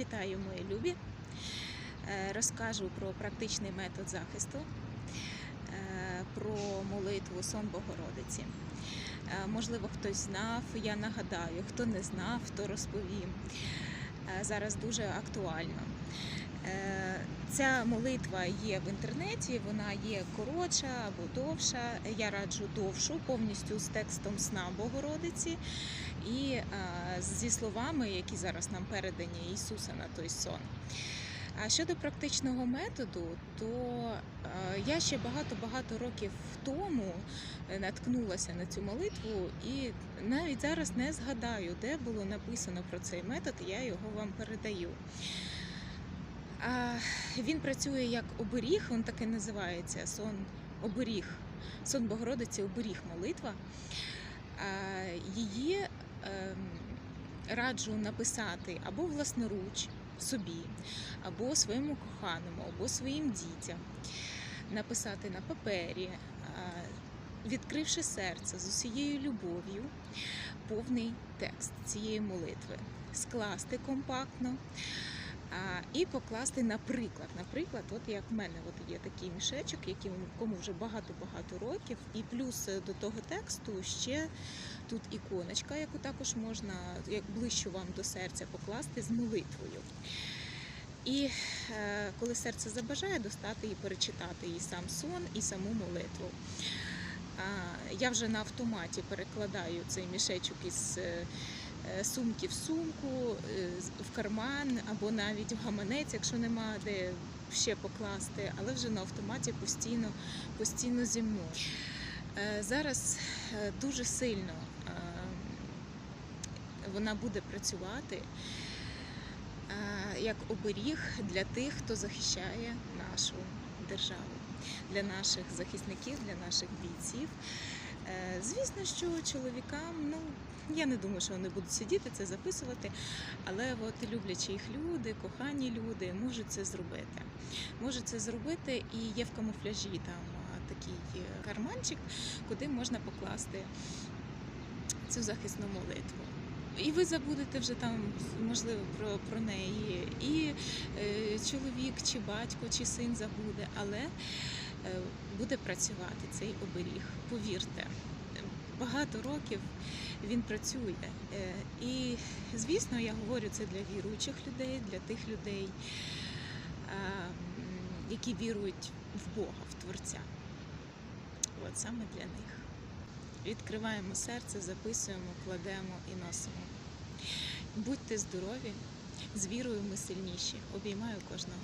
Вітаю, мої любі! Е, Розкажу про практичний метод захисту, е, про молитву Сон Богородиці. Е, Можливо, хтось знав, я нагадаю, хто не знав, то розповім. Зараз дуже актуально. Ця молитва є в інтернеті, вона є коротша або довша. Я раджу довшу, повністю з текстом сна Богородиці і зі словами, які зараз нам передані Ісуса на той сон. А щодо практичного методу, то я ще багато-багато років тому наткнулася на цю молитву, і навіть зараз не згадаю, де було написано про цей метод, я його вам передаю. Він працює як оберіг, він так і називається сон оберіг. Сон Богородиці оберіг молитва. Її ем, раджу написати або власноруч собі, або своєму коханому, або своїм дітям, написати на папері, відкривши серце з усією любов'ю, повний текст цієї молитви, скласти компактно. І покласти, наприклад, наприклад, от як в мене от є такий мішечок, який кому вже багато-багато років, і плюс е, до того тексту ще тут іконочка, яку також можна як ближче вам до серця покласти з молитвою. І е, коли серце забажає, достати і перечитати і сам сон, і саму молитву. А, я вже на автоматі перекладаю цей мішечок із е, е, сумки в сумку, е, в карман або навіть в гаманець, якщо нема де ще покласти, але вже на автоматі постійно, постійно зі мною. Е, Зараз е, дуже сильно е, вона буде працювати е, як оберіг для тих, хто захищає нашу державу, для наших захисників, для наших бійців. Е, Звісно, що чоловікам, ну я не думаю, що вони будуть сидіти це записувати, але от люблячі їх люди, кохані люди можуть це зробити. Можуть це зробити, і є в камуфляжі там такий е, карманчик, куди можна покласти цю захисну молитву. І ви забудете вже там, можливо, про, про неї, і е, чоловік, чи батько, чи син забуде, але е, буде працювати цей оберіг. Повірте, багато років він працює. Е, І, звісно, я говорю це для віруючих людей, для тих людей, е, які вірують в Бога, в Творця. От саме для них. Відкриваємо серце, записуємо, кладемо і носимо. Будьте здорові, з вірою ми сильніші. Обіймаю кожного.